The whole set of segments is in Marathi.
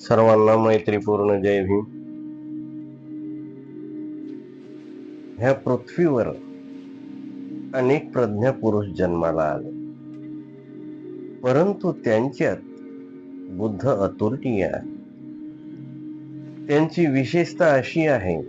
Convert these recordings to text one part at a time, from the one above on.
सर्वांना मैत्रीपूर्ण जय भीम. ह्या पृथ्वीवर अनेक प्रज्ञा पुरुष जन्माला आले. परंतु त्यांच्यात बुद्ध अतुलनीय आहे. त्यांची विशेषता अशी आहे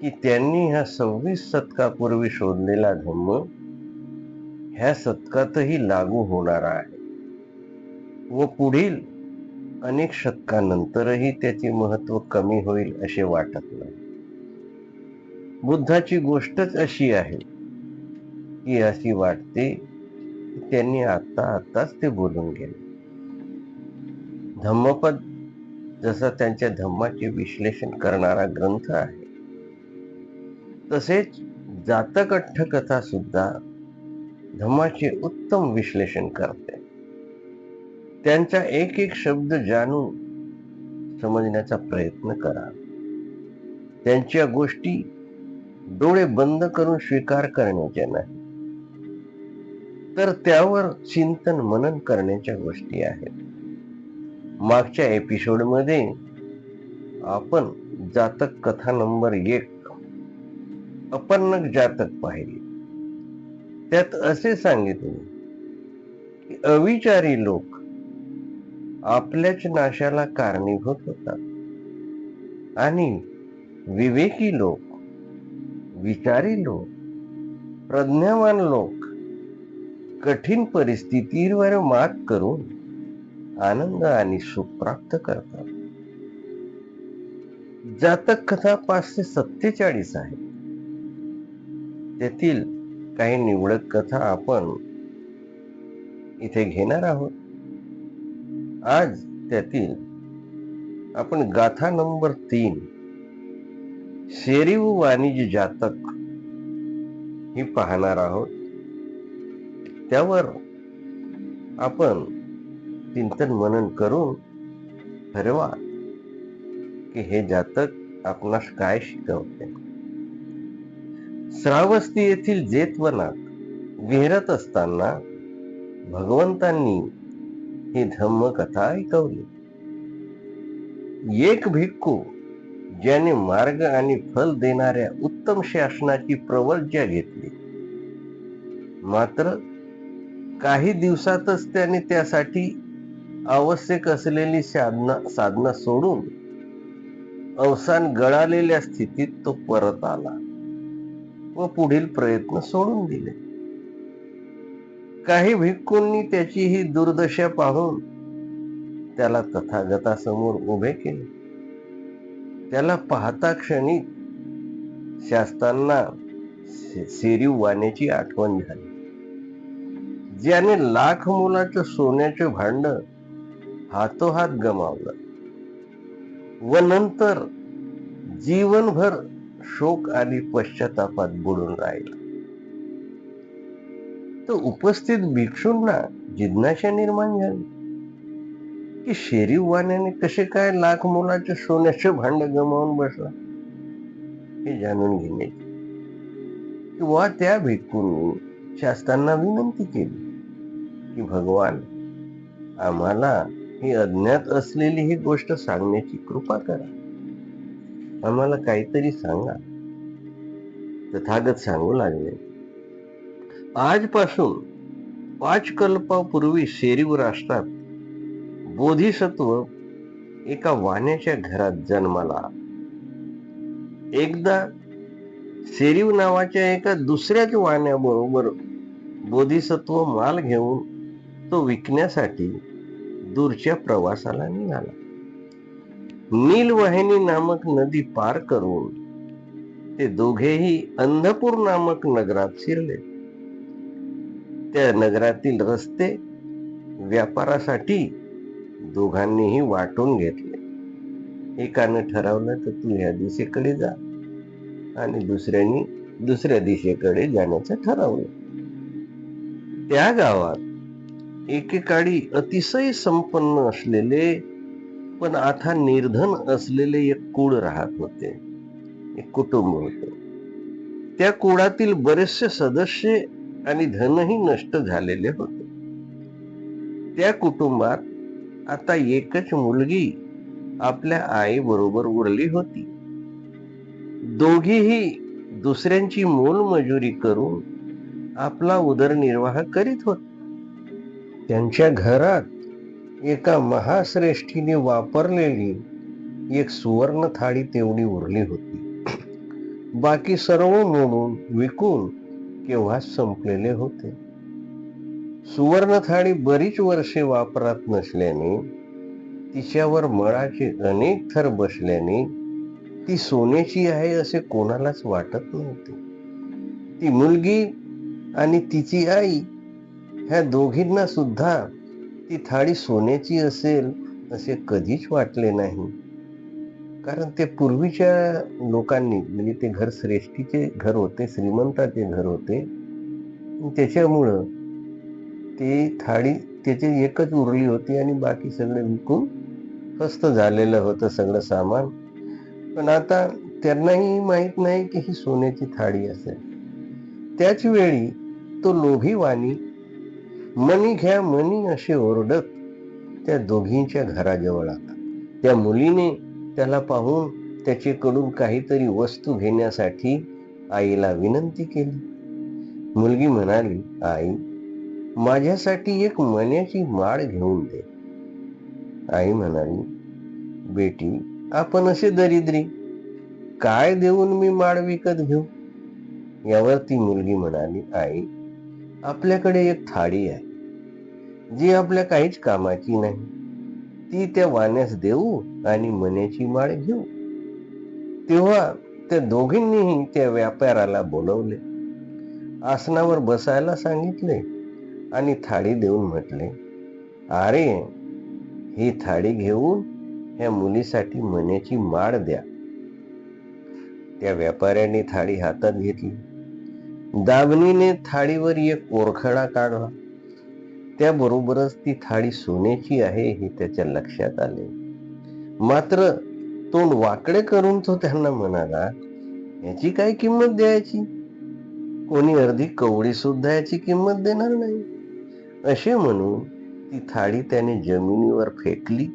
की त्यांनी ह्या सव्वीस शतकापूर्वी शोधलेला धम्म ह्या शतकातही लागू होणारा आहे व पुढील अनेक शतकानंतरही त्याचे महत्त्व कमी होईल असे वाटत नाही. बुद्धाची गोष्टच अशी आहे की अशी वाटते त्यांनी आता आताच ते बोलून गेले. धम्मपद जसा त्यांच्या धम्माचे विश्लेषण करणारा ग्रंथ आहे तसेच जातक अठ्ठकथा सुद्धा धम्माचे उत्तम विश्लेषण करतात. त्यांचा एक एक शब्द जाणून समजण्याचा प्रयत्न करा. त्यांच्या गोष्टी डोळे बंद करून स्वीकार करण्याच्या नाही तर त्यावर चिंतन मनन करण्याच्या गोष्टी आहेत. मागच्या एपिसोडमध्ये आपण जातक कथा नंबर एक अपन्नक जातक पाहिली. त्यात असे सांगितले की अविचारी लोक आपल्याच नाशाला कारणीभूत होतात. आणि विवेकी लोक विचारी लोक प्रज्ञावान लोक कठीण परिस्थितीवर मात करून आनंद आणि सुख प्राप्त करतात. जातक कथा पाचशे सत्तेचाळीस आहे. त्यातील काही निवडक कथा आपण इथे घेणार आहोत. आज त्यातील आपण गाथा नंबर तीन शेरीव वाणिज्य जातक ही पाहणार आहोत. त्यावर आपण चिंतन मनन करून ठरवा की हे जातक आपणास काय शिकवते. श्रावस्ती येथील जेतवनात विहरत असताना भगवंतांनी ही धम्म कथा ऐकवली. एक भिक्खू ज्याने मार्ग आणि फल देणाऱ्या उत्तम शासनाची प्रवर्ज्या घेतली. मात्र काही दिवसातच त्याने त्यासाठी आवश्यक असलेली साधना साधना सोडून अवसान गळालेल्या स्थितीत तो परत आला व पुढील प्रयत्न सोडून दिले. काही भिक्खूंनी त्याची ही दुर्दशा पाहून त्याला तथागतासमोर उभे केले. त्याला पाहता क्षणी शास्त्रांना सेरीव वाण्याची आठवण झाली. ज्याने लाख मुलाचं सोन्याचं भांड हातोहात गमावलं व नंतर जीवनभर शोक आणि पश्चातापात बुडून राहिला. तो उपस्थित भिक्षूंना जिज्ञासा निर्माण झाली. की शेरीव वाण्याने कसे काय लाख मुलाचे सोन्याचे भांड गमावून बसला? हे जाणून घेण्याचे किंवा त्या भिक्खूंनी शास्त्रांना विनंती केली की भगवान आम्हाला ही अज्ञात असलेली ही गोष्ट सांगण्याची कृपा करा. आम्हाला काहीतरी सांगा. तथागत सांगू लागले. आजपासून पाच कल्पापूर्वी शेरीव राष्ट्रात बोधिसत्व एका वाण्याच्या घरात जन्माला. एकदा शेरीव नावाच्या एका दुसऱ्याच वाण्याबरोबर बोधिसत्व माल घेऊन तो विकण्यासाठी दूरच्या प्रवासाला निघाला. नीलवाहिनी नामक नदी पार करून ते दोघेही अंधपूर नामक नगरात शिरले. त्या नगरातील रस्ते व्यापारासाठी दोघांनीही वाटून घेतले. एकानं ठरवलं तर तू ह्या दिशेकडे जा आणि दुसऱ्यानी दुसऱ्या दिशेकडे जाण्याचं ठरवलं. त्या गावात एकेकाळी अतिशय संपन्न असलेले पण आता निर्धन असलेले एक कुळ राहत होते. एक कुटुंब होते. त्या कुळातील बरेचसे सदस्य आणि धनही नष्ट झालेले होते. त्या कुटुंबात आता एकच मुलगी आपल्या आई बरोबर उरली होती. दोघीही दुसऱ्यांची मोलमजुरी करून आपला उदरनिर्वाह करीत होत. त्यांच्या घरात एका महाश्रेष्ठीने वापरलेली एक सुवर्ण थाळी तेवढी उरली होती. बाकी सर्व मोडून विकून केव्हा संपलेले होते? सुवर्ण थाळी बरीच वर्षे वापरात नसल्याने तिच्यावर मळाचे अनेक थर बसल्याने ती सोन्याची आहे असे कोणालाच वाटत नव्हते. ती मुलगी आणि तिची आई ह्या दोघींना सुद्धा ती थाळी सोन्याची असेल असे कधीच वाटले नाही. कारण ते पूर्वीच्या लोकांनी म्हणजे ते घर श्रेष्ठीचे घर होते श्रीमंताचे घर होते. त्याच्यामुळं ते थाळी त्याची एकच उरली होती आणि बाकी सगळं विकून हस्त झालेलं होतं सगळं सामान. पण आता त्यांनाही माहीत नाही की ही सोन्याची थाळी असेल. त्याच वेळी तो लोभी वाणी मनी घ्या मनी असे ओरडत त्या दोघींच्या घराजवळ आला. त्या मुलीने त्याला पाहून त्याच्याकडून काहीतरी वस्तू घेण्यासाठी आईला विनंती केली. मुलगी म्हणाली आई माझ्यासाठी एक मण्याची माळ घेऊन दे. आई म्हणाली बेटी आपण असे दरिद्री काय देऊन मी माळ विकत घेऊ? यावर ती मुलगी म्हणाली आई आपल्याकडे एक थाळी आहे जी आपल्या काहीच कामाची नाही. ती त्या वाण्यास देऊ आणि मण्याची माळ घेऊ. तेव्हा त्या दोघींनीही त्या व्यापाराला बोलवले. आसनावर बसायला सांगितले आणि थाळी देऊन म्हटले अरे ही थाळी घेऊन ह्या मुलीसाठी मण्याची माळ द्या. त्या व्यापाऱ्याने थाळी हातात घेतली. दाबणीने थाळीवर एक ओरखडा काढला. त्याबरोबरच ती थाळी सोन्याची आहे हे त्याच्या लक्षात आले. मात्र तोंड वाकडे करून तो त्यांना म्हणाला याची काय किंमत द्यायची? कोणी अर्धी कवडी सुद्धा याची किंमत देणार नाही. असे म्हणून ती थाळी त्याने जमिनीवर फेकली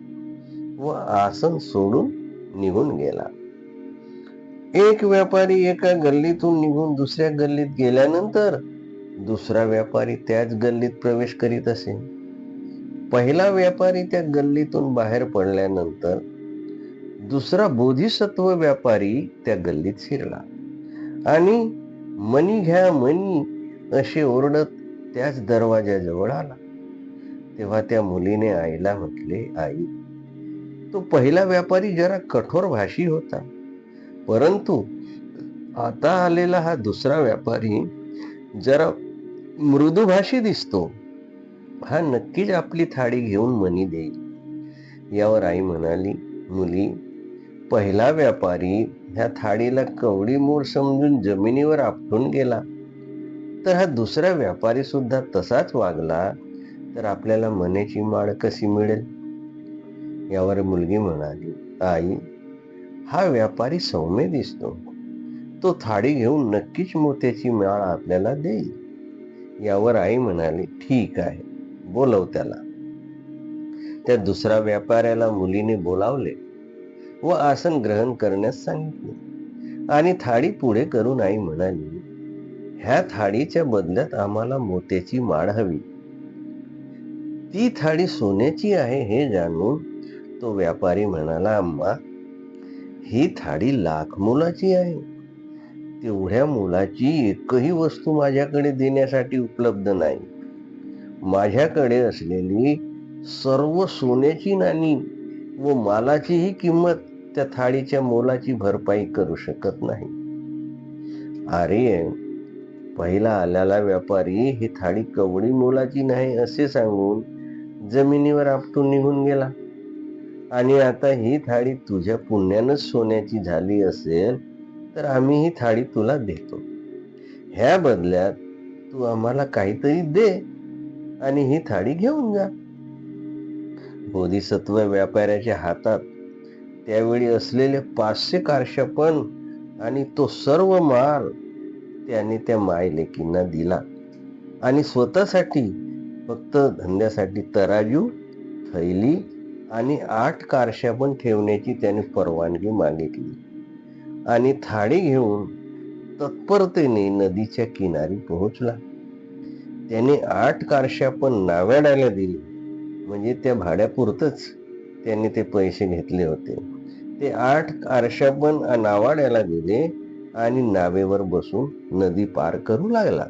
व आसन सोडून निघून गेला. एक व्यापारी एका गल्लीतून निघून दुसऱ्या गल्लीत गेल्यानंतर दुसरा व्यापारी त्याच गल्लीत प्रवेश करीत असे. पहिला व्यापारी त्या गल्लीतून बाहेर पडल्यानंतर दुसरा बोधिसत्व व्यापारी त्या गल्लीत शिरला. आणि मनी घ्या मनी असे ओरडत त्याच दरवाजाजवळ आला. तेव्हा त्या मुलीने आईला म्हटले आई तो पहिला व्यापारी जरा कठोर भाषी होता. परंतु आता आलेला हा दुसरा व्यापारी जरा मृदुभाषी दिसतो. हा नक्कीच आपली थाळी घेऊन मनी देईल. यावर आई म्हणाली मुली पहिला व्यापारी ह्या थाळीला कवडी मूळ समजून जमिनीवर आपटून गेला. तर हा दुसरा व्यापारी सुद्धा तसाच वागला तर आपल्याला मनेची माळ कशी मिळेल? यावर मुलगी म्हणाली आई हा व्यापारी सौम्य दिसतो. तो थाळी घेऊन नक्कीच मोत्याची माळ आपल्याला देईल. यावर आई म्हणाली ठीक आहे बोलव त्याला. त्या दुसऱ्या व्यापाऱ्याला मुलीने बोलावले व आसन ग्रहण करण्यास सांगितले. आणि थाळी पुढे करून आई म्हणाली ह्या थाळीच्या बदल्यात आम्हाला मोत्याची माळ हवी. ती थाळी सोन्याची आहे हे जाणून तो व्यापारी म्हणाला अम्मा ही थाळी लाख मुलाची आहे. तेवढ्या मुलाची एकही वस्तू माझ्याकडे देण्यासाठी उपलब्ध नाही. माझ्याकडे असलेली सर्व सोन्याची नाणी व मालाचीही किंमत त्या थाळीच्या मोलाची भरपाई करू शकत नाही. अरे पहिला आलेला व्यापारी ही थाळी कवडी मोलाची नाही असे सांगून जमिनीवर आपटून निघून गेला. आणि आता ही थाळी तुझ्या पुण्यानंच सोन्याची झाली असेल तर आम्ही ही थाळी तुला देतो. ह्या बदल्यात तू आम्हाला काहीतरी दे आणि ही थाळी घेऊन जा. बोधिसत्व व्यापाऱ्याच्या हातात त्यावेळी असलेले पाचशे कारशपण आणि तो सर्व माल त्याने त्या मायलेकींना दिला. आणि स्वतःसाठी फक्त धंद्यासाठी तराजू थैली आणि आठ कारशा पण ठेवण्याची त्याने परवानगी मागितली. आणि थाळी घेऊन तत्परतेने नदीच्या किनारी पोहोचला. त्याने आठ कारशा पण नाव्याडायला दिली. म्हणजे त्या भाड्यापुरतच त्यांनी ते पैसे घेतले होते. ते आठ कारशा पण नावाड्याला दिले आणि नावेवर बसून नदी पार करू लागला.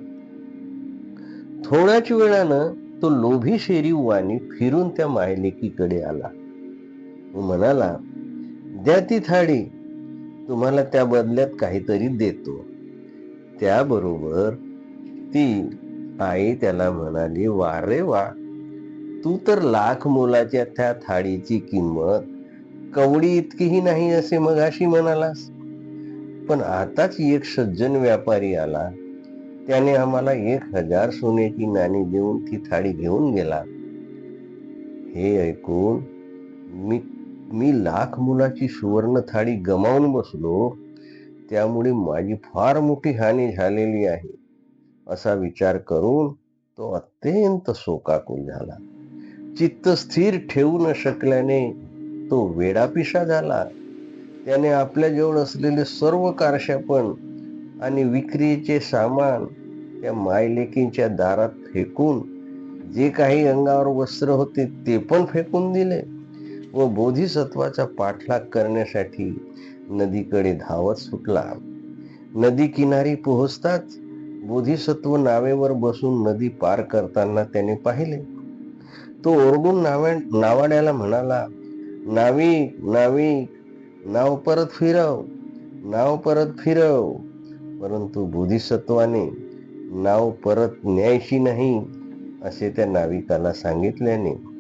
थोड्याच वेळानं तो लोभी शेरी वाणी फिरून त्या मायलेकीकडे आला. म्हणाला द्या ती थाळी. तुम्हाला त्या बदल्यात काहीतरी देतो. त्याबरोबर ती आई त्याला म्हणाली वा रे वा तू तर लाख मोलाच्या त्या थाळीची किंमत कवडी इतकीही नाही असे मगाशी म्हणालास. पण आताच एक सज्जन व्यापारी आला. त्याने आम्हाला एक हजार सोन्याची नाणी देऊन ती थाळी घेऊन गेला. हे ऐकून मी मी लाख मुलाची सुवर्ण थाळी गमावून बसलो त्यामुळे माझी फार मोठी हानी झालेली आहे असा विचार करून तो अत्यंत शोकाकुल झाला. चित्त स्थिर ठेवू न शकल्याने तो वेडापिशा झाला. त्याने आपल्याजवळ असलेले सर्व कारशापण आणि विक्रीचे सामान त्या मायलेकींच्या दारात फेकून जे काही अंगावर वस्त्र होते ते पण फेकून दिले. व बोधिसत्वाचा पाठलाग करण्यासाठी नदीकडे धावत सुटला. नदी किनारी पोहोचताच बोधिसत्व नावेवर बसून नदी पार करताना त्याने पाहिले. तो ओरडून नाव्या नावाड्याला म्हणाला नाविक नाविक नाव परत फिरव नाव परत फिरव. परंतु बोधिसत्वाने नाव परत न्यायची नाही असे त्या नाविकाला सांगितल्याने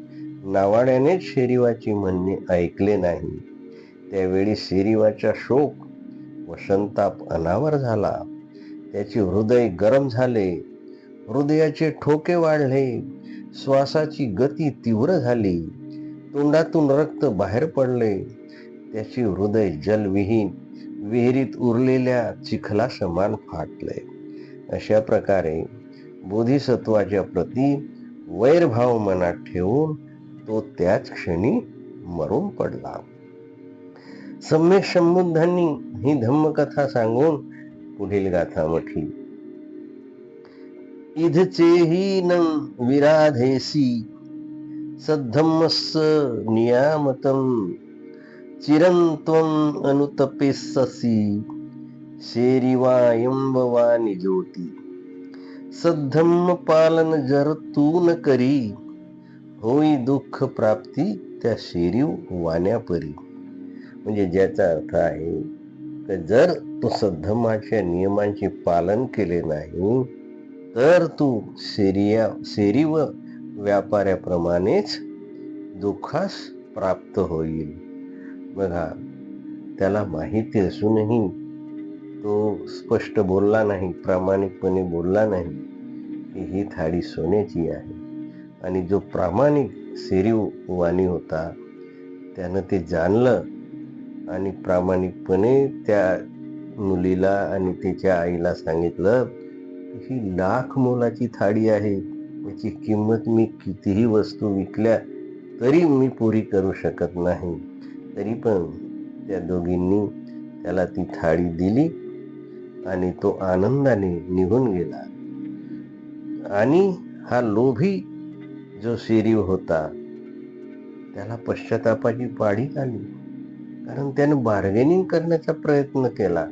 नावाड्यानेच शेरीवाची म्हणणे ऐकले नाही. त्यावेळी शेरीवाचा शोक व संताप अनावर झाला. त्याचे हृदय गरम झाले. हृदयाचे ठोके वाढले. श्वासाची गती तीव्र झाली. तोंडातून रक्त बाहेर पडले. त्याचे हृदय जलविहीन विहिरीत उरलेल्या चिखला समान फाटले. अशा प्रकारे बोधिसत्वाच्या प्रती वैरभाव मनात ठेवून तो त्याच क्षणी मरून पडला. सम्यक संबुद्धांनी ही धम्मकथा सांगून पुढील गाथा म्हटली. इधचेही न विराधेसी सद्धम्मस्स नियामतम चिरंत्वम अनुतपेससी शेरिवायंबवा निजोती सद्धम्म पालन जर तू न करी होई दुःख प्राप्ती त्या शेरीव वाण्यापरी. म्हणजे ज्याचा अर्थ आहे की जर तू सद्धमाच्या नियमांचे पालन केले नाही तर तू शेरिया शेरीव व्यापाऱ्याप्रमाणेच दुःखास प्राप्त होईल. बघा त्याला माहिती असूनही तो स्पष्ट बोलला नाही प्रामाणिकपणे बोलला नाही की ही थाळी सोन्याची आहे. आणि जो प्रामाणिक सेरीव वाणी होता त्यानं ते जाणलं आणि प्रामाणिकपणे त्या मुलीला आणि तिच्या आईला सांगितलं ही लाख मोलाची थाळी आहे याची किंमत मी कितीही वस्तू विकल्या तरी मी पुरी करू शकत नाही. तरी पण त्या दोघींनी त्याला ती थाळी दिली आणि तो आनंदाने निघून गेला. आणि हा लोभी जो शेरीव होता त्याला पश्चातापाची पाडी आली. कारण त्याने बार्गेनिंग करण्याचा प्रयत्न केला.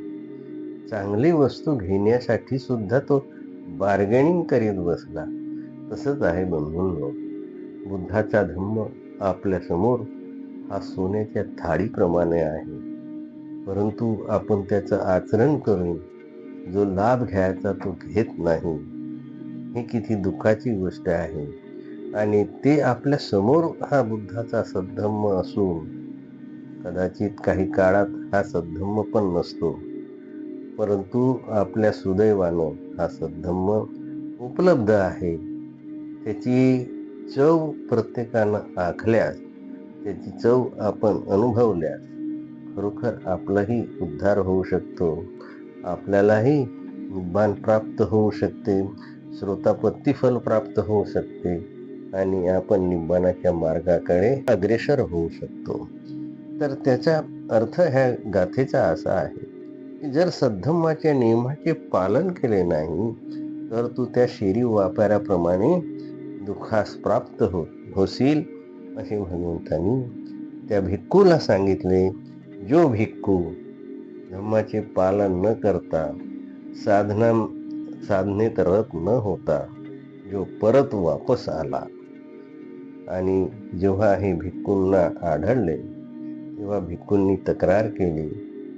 चांगली वस्तू घेण्यासाठी सुद्धा तो बार्गेनिंग करीत बसला. तसंच आहे बंधूंनो. बुद्धाचा धम्म आपल्यासमोर हा सोन्याच्या थाळीप्रमाणे आहे. परंतु आपण त्याचं आचरण करून जो लाभ घ्यायचा तो घेत नाही. ही किती दुःखाची गोष्ट आहे. आणि ते आपल्यासमोर हा बुद्धाचा सद्धम्म असून कदाचित काही काळात हा सद्धम्म पण नसतो. परंतु आपल्या सुदैवानं हा सद्धम्म उपलब्ध आहे. त्याची चव प्रत्येकानं आखल्यास त्याची चव आपण अनुभवल्यास खरोखर आपलाही उद्धार होऊ शकतो. आपल्यालाही निब्बान प्राप्त होऊ शकते श्रोतापत्ती फल प्राप्त होऊ शकते. आणि आपण निब्बाणाच्या मार्गाकडे अग्रेसर होऊ शकतो. तर त्याचा अर्थ ह्या गाथेचा असा आहे की जर सद्धम्माच्या नियमाचे पालन केले नाही तर तू त्या शेरी वापराप्रमाणे दुःखास प्राप्त हो होशील असे भगवंतांनी त्या भिक्खूला सांगितले जो भिक्खू धम्माचे पालन न करता साधना साधनेत रत न होता जो परत वापस आला आणि जेव्हा हे भिक्खूंना आढळले तेव्हा भिक्खूंनी तक्रार केली.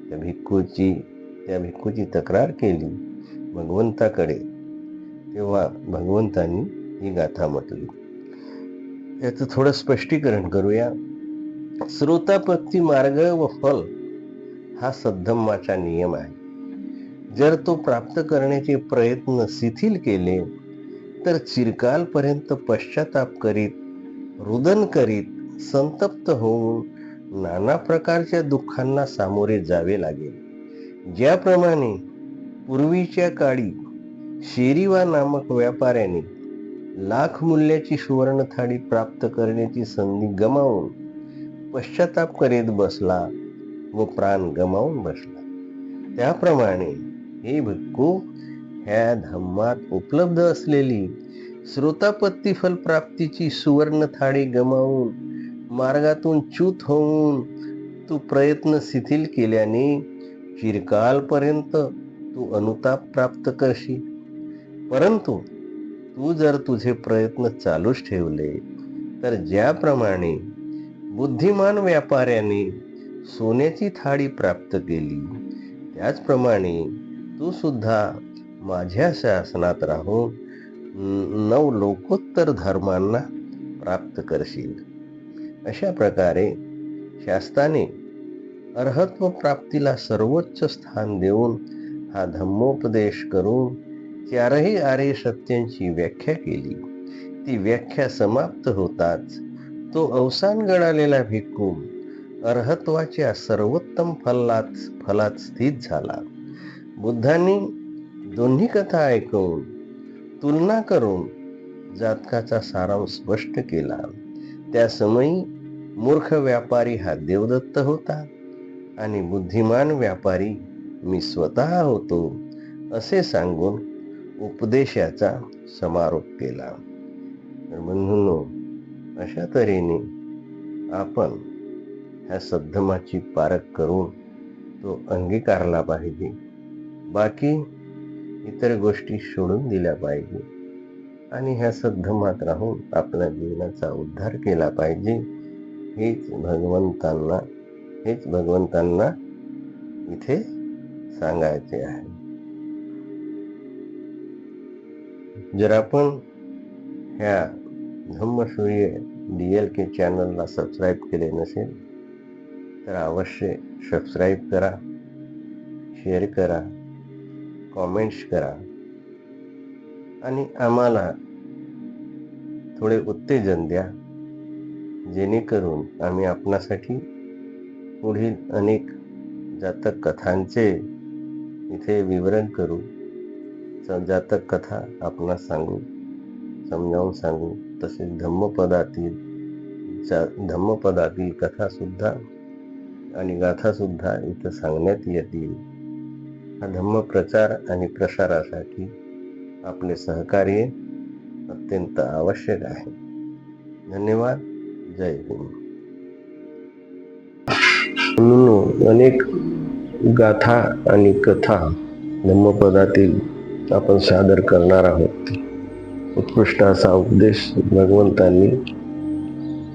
त्या भिक्खूची त्या भिक्खूची तक्रार केली भगवंताकडे. तेव्हा भगवंतांनी ही गाथा म्हटली. याचं थोडं स्पष्टीकरण करूया. श्रोतापत्ती मार्ग व फल हा सद्धम्माचा नियम आहे. जर तो प्राप्त करण्याचे प्रयत्न शिथिल केले तर चिरकालपर्यंत पश्चाताप करीत रुदन करीत संतप्त होऊन नाना प्रकारच्या दुःखांना सामोरे जावे लागेल ज्याप्रमाणे पूर्वीच्या काळी शेरीवा नामक व्यापाऱ्याने लाख मूल्याची सुवर्ण थाळी प्राप्त करण्याची संधी गमावून पश्चाताप करीत बसला व प्राण गमावून बसला. त्याप्रमाणे हे भिक्खू ह्या धम्मात उपलब्ध असलेली श्रोतापत्तीफल प्राप्तीची सुवर्ण थाळी गमावून मार्गातून च्यूत होऊन तू प्रयत्न शिथिल केल्याने चिरकालपर्यंत तू अनुताप प्राप्त करशील. परंतु तू जर तुझे प्रयत्न चालूच ठेवले तर ज्याप्रमाणे बुद्धिमान व्यापाऱ्याने सोन्याची थाळी प्राप्त केली त्याचप्रमाणे तू सुद्धा माझ्या शासनात राहून नव लोकोत्तर धर्मांना प्राप्त करशील. अशा प्रकारे शास्त्राने अर्हत्व प्राप्तीला सर्वोच्च स्थान देऊन हा धम्मोपदेश करून चारही आर्य सत्यांची व्याख्या केली. ती व्याख्या समाप्त होताच तो अवसान गणालेला भिक्खू अर्हत्वाच्या सर्वोत्तम फलात फलात स्थित झाला. बुद्धांनी दोन्ही कथा ऐकून तुलना करून जातकाचा सारांश स्पष्ट केला. त्या समयी मूर्ख व्यापारी हा देवदत्त होता आणि बुद्धिमान व्यापारी मी स्वतः होतो असे सांगून उपदेशाचा समारोप केला. तर बंधूंनो अशा तऱ्हेने आपण ह्या सद्धमाची पारख करून तो अंगीकारला पाहिजे. बाकी इतर गोष्टी सोडून दिल्या पाहिजे. आणि ह्या सद्धमात राहून आपल्या जीवनाचा उद्धार केला पाहिजे. हेच भगवंतांना हेच भगवंतांना इथे सांगायचे आहे. जर आपण ह्या धम्मसूर्य डी एल के चॅनलला सबस्क्राईब केले नसेल तर अवश्य सबस्क्राईब करा शेअर करा कॉमेंट्स करा. आणि आम्हाला थोडे उत्तेजन द्या. जेणेकरून आम्ही आपणासाठी पुढील अनेक जातक कथांचे इथे विवरण करू. जातक कथा आपणास सांगू समजावून सांगू. तसेच धम्मपदातील जा धम्मपदातील कथासुद्धा आणि गाथासुद्धा इथं सांगण्यात येतील. हा धम्मप्रचार आणि प्रसारासाठी आपले सहकार्य अत्यंत आवश्यक आहे. धन्यवाद. जय हिंद. म्हणून अनेक गाथा आणि कथा धम्मपदातील आपण सादर करणार आहोत. उत्कृष्ट असा उपदेश भगवंतांनी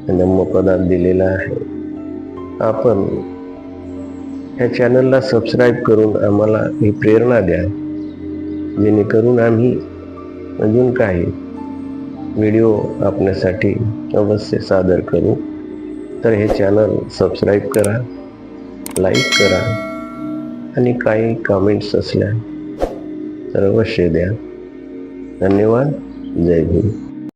धम्मपदात दिलेला आहे. आपण ह्या चॅनलला सबस्क्राईब करून आम्हाला ही प्रेरणा द्या. जेणेकरून आम्ही अजून काही व्हिडिओ आपल्यासाठी अवश्य सादर करू. तर हे चॅनल सबस्क्राईब करा लाईक करा आणि काही कमेंट्स असल्या तर अवश्य द्या. धन्यवाद. जय भीम